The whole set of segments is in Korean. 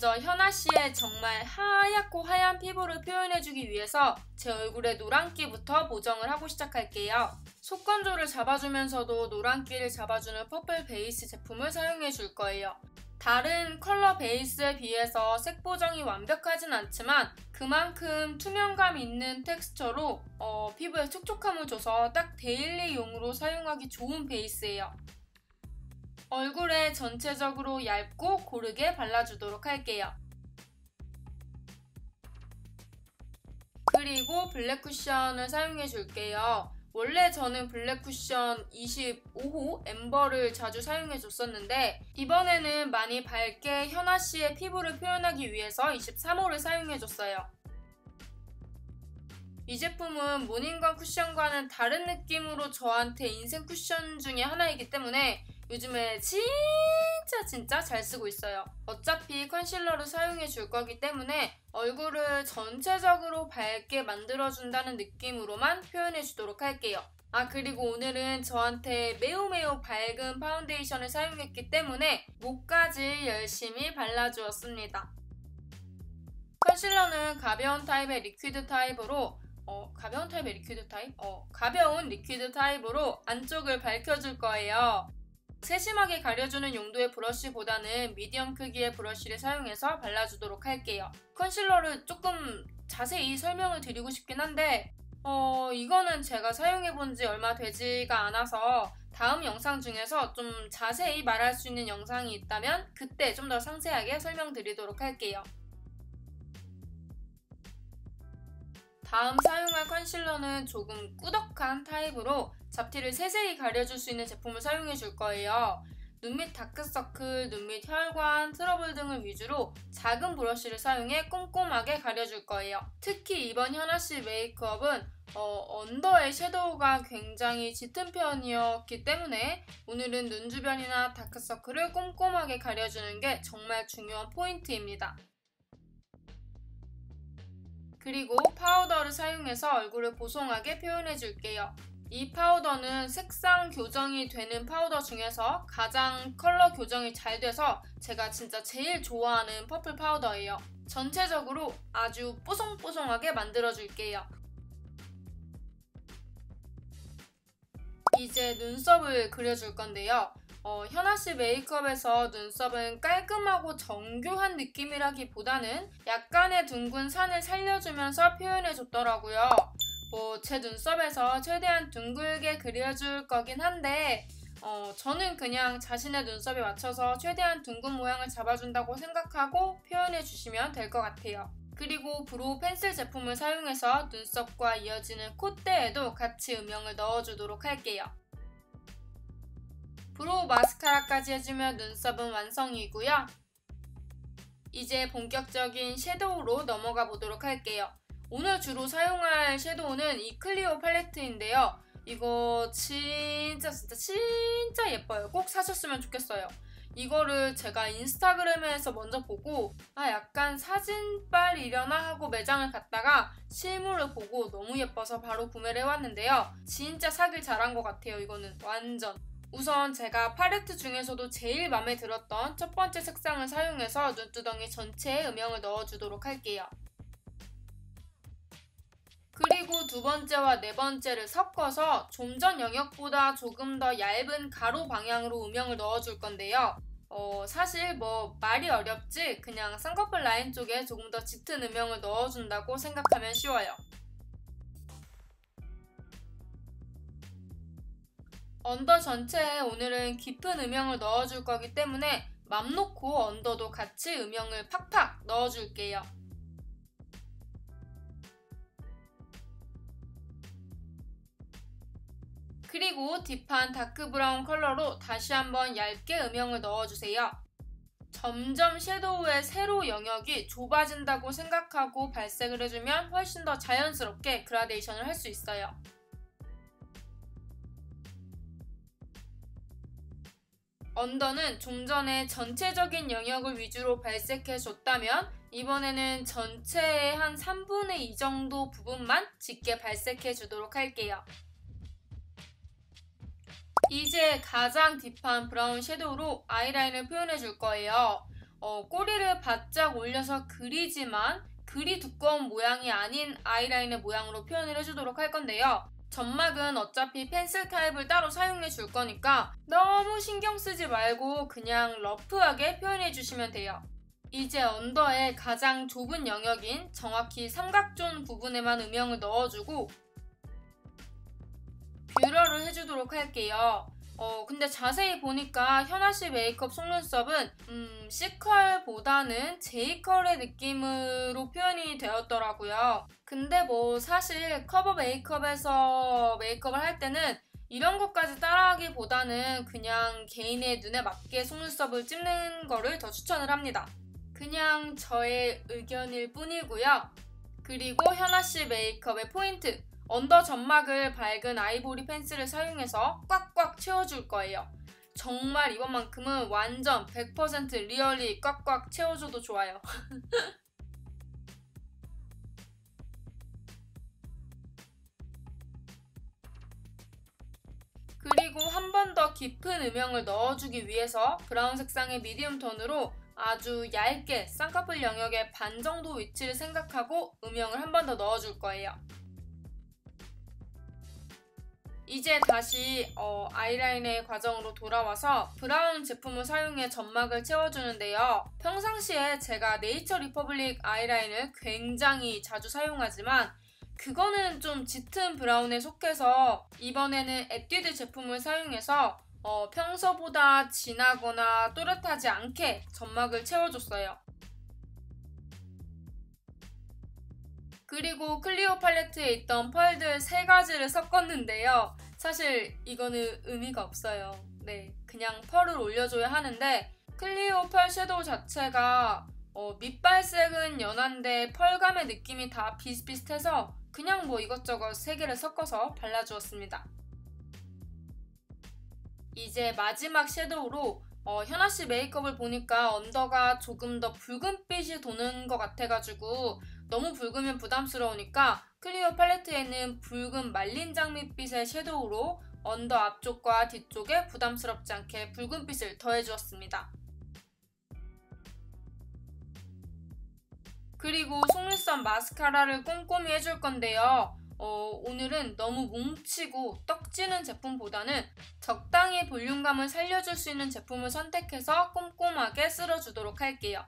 먼저 현아 씨의 정말 하얗고 하얀 피부를 표현해주기 위해서 제 얼굴에 노란기부터 보정을 하고 시작할게요. 속건조를 잡아주면서도 노란기를 잡아주는 퍼플 베이스 제품을 사용해 줄 거예요. 다른 컬러 베이스에 비해서 색 보정이 완벽하진 않지만 그만큼 투명감 있는 텍스처로 어, 피부에 촉촉함을 줘서 딱 데일리용으로 사용하기 좋은 베이스예요. 얼굴에 전체적으로 얇고 고르게 발라주도록 할게요. 그리고 블랙 쿠션을 사용해 줄게요. 원래 저는 블랙 쿠션 25호 엠버를 자주 사용해 줬었는데 이번에는 많이 밝게 현아 씨의 피부를 표현하기 위해서 23호를 사용해 줬어요. 이 제품은 모닝건 쿠션과는 다른 느낌으로 저한테 인생 쿠션 중에 하나이기 때문에 요즘에 진짜 진짜 잘 쓰고 있어요. 어차피 컨실러를 사용해 줄 거기 때문에 얼굴을 전체적으로 밝게 만들어준다는 느낌으로만 표현해 주도록 할게요. 아 그리고 오늘은 저한테 매우 매우 밝은 파운데이션을 사용했기 때문에 목까지 열심히 발라주었습니다. 컨실러는 가벼운 타입의 리퀴드 타입으로 어, 가벼운 타입의 리퀴드 타입? 어, 가벼운 리퀴드 타입으로 안쪽을 밝혀줄 거예요. 세심하게 가려주는 용도의 브러쉬보다는 미디엄 크기의 브러쉬를 사용해서 발라주도록 할게요. 컨실러를 조금 자세히 설명을 드리고 싶긴 한데 어, 이거는 제가 사용해본 지 얼마 되지가 않아서 다음 영상 중에서 좀 자세히 말할 수 있는 영상이 있다면 그때 좀 더 상세하게 설명드리도록 할게요. 다음 사용할 컨실러는 조금 꾸덕한 타입으로 잡티를 세세히 가려줄 수 있는 제품을 사용해 줄 거예요. 눈 밑 다크서클, 눈 밑 혈관, 트러블 등을 위주로 작은 브러쉬를 사용해 꼼꼼하게 가려줄 거예요. 특히 이번 현아씨 메이크업은 어, 언더의 섀도우가 굉장히 짙은 편이었기 때문에 오늘은 눈 주변이나 다크서클을 꼼꼼하게 가려주는 게 정말 중요한 포인트입니다. 그리고 파우더를 사용해서 얼굴을 보송하게 표현해 줄게요. 이 파우더는 색상 교정이 되는 파우더 중에서 가장 컬러 교정이 잘 돼서 제가 진짜 제일 좋아하는 퍼플 파우더예요. 전체적으로 아주 뽀송뽀송하게 만들어 줄게요. 이제 눈썹을 그려줄 건데요. 어, 현아씨 메이크업에서 눈썹은 깔끔하고 정교한 느낌이라기보다는 약간의 둥근 산을 살려주면서 표현해줬더라고요. 뭐, 제 눈썹에서 최대한 둥글게 그려줄 거긴 한데, 어, 저는 그냥 자신의 눈썹에 맞춰서 최대한 둥근 모양을 잡아준다고 생각하고 표현해주시면 될 것 같아요. 그리고 브로우 펜슬 제품을 사용해서 눈썹과 이어지는 콧대에도 같이 음영을 넣어주도록 할게요. 브로우 마스카라까지 해주면 눈썹은 완성이고요. 이제 본격적인 섀도우로 넘어가 보도록 할게요. 오늘 주로 사용할 섀도우는 이 클리오 팔레트인데요. 이거 진짜 진짜 진짜 예뻐요. 꼭 사셨으면 좋겠어요. 이거를 제가 인스타그램에서 먼저 보고 아 약간 사진빨이려나 하고 매장을 갔다가 실물을 보고 너무 예뻐서 바로 구매를 해왔는데요. 진짜 사길 잘한 것 같아요. 이거는 완전. 우선 제가 팔레트 중에서도 제일 마음에 들었던 첫 번째 색상을 사용해서 눈두덩이 전체에 음영을 넣어주도록 할게요. 두 번째와 네 번째를 섞어서 좀 전 영역보다 조금 더 얇은 가로 방향으로 음영을 넣어줄 건데요. 어, 사실 뭐 말이 어렵지 그냥 쌍꺼풀 라인 쪽에 조금 더 짙은 음영을 넣어준다고 생각하면 쉬워요. 언더 전체에 오늘은 깊은 음영을 넣어줄 거기 때문에 맘 놓고 언더도 같이 음영을 팍팍 넣어줄게요. 그리고 딥한 다크 브라운 컬러로 다시 한번 얇게 음영을 넣어주세요. 점점 섀도우의 세로 영역이 좁아진다고 생각하고 발색을 해주면 훨씬 더 자연스럽게 그라데이션을 할 수 있어요. 언더는 좀 전에 전체적인 영역을 위주로 발색해 줬다면 이번에는 전체의 한 3분의 2 정도 부분만 짙게 발색해 주도록 할게요. 이제 가장 딥한 브라운 섀도우로 아이라인을 표현해 줄 거예요. 어, 꼬리를 바짝 올려서 그리지만 그리 두꺼운 모양이 아닌 아이라인의 모양으로 표현을 해주도록 할 건데요. 점막은 어차피 펜슬 타입을 따로 사용해 줄 거니까 너무 신경 쓰지 말고 그냥 러프하게 표현해 주시면 돼요. 이제 언더의 가장 좁은 영역인 정확히 삼각존 부분에만 음영을 넣어주고 뷰러를 해주도록 할게요. 어, 근데 자세히 보니까 현아씨 메이크업 속눈썹은 음, C컬보다는 J컬의 느낌으로 표현이 되었더라고요. 근데 뭐 사실 커버 메이크업에서 메이크업을 할 때는 이런 것까지 따라하기보다는 그냥 개인의 눈에 맞게 속눈썹을 찝는 거를 더 추천을 합니다. 그냥 저의 의견일 뿐이고요. 그리고 현아씨 메이크업의 포인트 언더 점막을 밝은 아이보리 펜슬을 사용해서 꽉꽉 채워줄 거예요. 정말 이번만큼은 완전 100% 리얼리 꽉꽉 채워줘도 좋아요. 그리고 한 번 더 깊은 음영을 넣어주기 위해서 브라운 색상의 미디움 톤으로 아주 얇게 쌍꺼풀 영역의 반 정도 위치를 생각하고 음영을 한 번 더 넣어줄 거예요. 이제 다시 어, 아이라인의 과정으로 돌아와서 브라운 제품을 사용해 점막을 채워주는데요. 평상시에 제가 네이처 리퍼블릭 아이라인을 굉장히 자주 사용하지만 그거는 좀 짙은 브라운에 속해서 이번에는 에뛰드 제품을 사용해서 어, 평소보다 진하거나 또렷하지 않게 점막을 채워줬어요. 그리고 클리오 팔레트에 있던 펄들 세 가지를 섞었는데요. 사실 이거는 의미가 없어요. 네, 그냥 펄을 올려줘야 하는데 클리오 펄 섀도우 자체가 어, 밑발색은 연한데 펄감의 느낌이 다 비슷비슷해서 그냥 뭐 이것저것 세 개를 섞어서 발라주었습니다. 이제 마지막 섀도우로 어, 현아 씨 메이크업을 보니까 언더가 조금 더 붉은빛이 도는 것 같아가지고 너무 붉으면 부담스러우니까 클리오 팔레트에는 붉은 말린 장미빛의 섀도우로 언더 앞쪽과 뒤쪽에 부담스럽지 않게 붉은빛을 더해주었습니다. 그리고 속눈썹 마스카라를 꼼꼼히 해줄 건데요. 어, 오늘은 너무 뭉치고 떡지는 제품보다는 적당히 볼륨감을 살려줄 수 있는 제품을 선택해서 꼼꼼하게 쓸어주도록 할게요.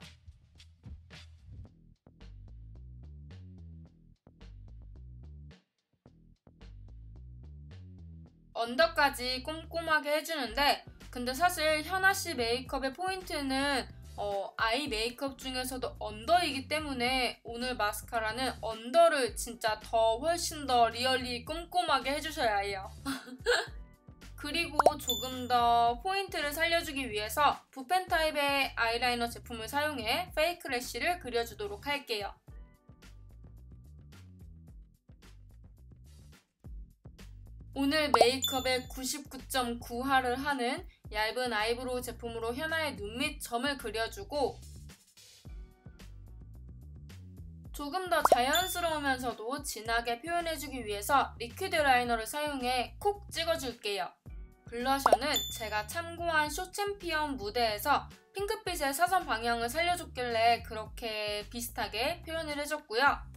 언더까지 꼼꼼하게 해주는데 근데 사실 현아씨 메이크업의 포인트는 어, 아이 메이크업 중에서도 언더이기 때문에 오늘 마스카라는 언더를 진짜 더 훨씬 더 리얼리 꼼꼼하게 해주셔야 해요. 그리고 조금 더 포인트를 살려주기 위해서 붓펜 타입의 아이라이너 제품을 사용해 페이크 래쉬를 그려주도록 할게요. 오늘 메이크업의 99.9화를 하는 얇은 아이브로우 제품으로 현아의 눈 밑 점을 그려주고 조금 더 자연스러우면서도 진하게 표현해주기 위해서 리퀴드 라이너를 사용해 콕 찍어줄게요. 블러셔는 제가 참고한 쇼챔피언 무대에서 핑크빛의 사선 방향을 살려줬길래 그렇게 비슷하게 표현을 해줬고요.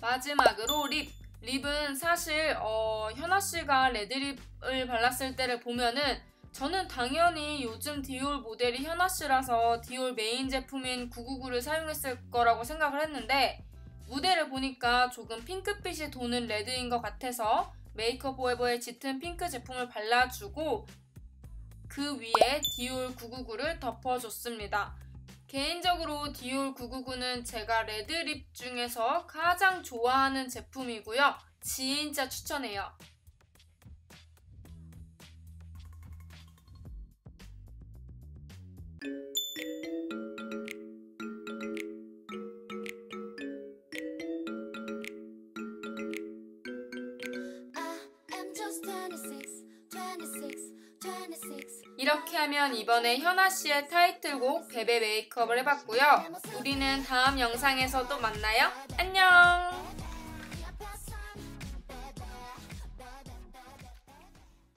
마지막으로 립. 립은 사실 어, 현아 씨가 레드립을 발랐을 때를 보면은 저는 당연히 요즘 디올 모델이 현아 씨라서 디올 메인 제품인 999를 사용했을 거라고 생각을 했는데 무대를 보니까 조금 핑크빛이 도는 레드인 것 같아서 메이크업 포에버의 짙은 핑크 제품을 발라주고 그 위에 디올 999를 덮어줬습니다. 개인적으로 디올 999는 제가 레드립 중에서 가장 좋아하는 제품이고요. 진짜 추천해요. 이렇게 하면 이번에 현아 씨의 타이틀곡 베베 메이크업을 해봤고요. 우리는 다음 영상에서 또 만나요. 안녕!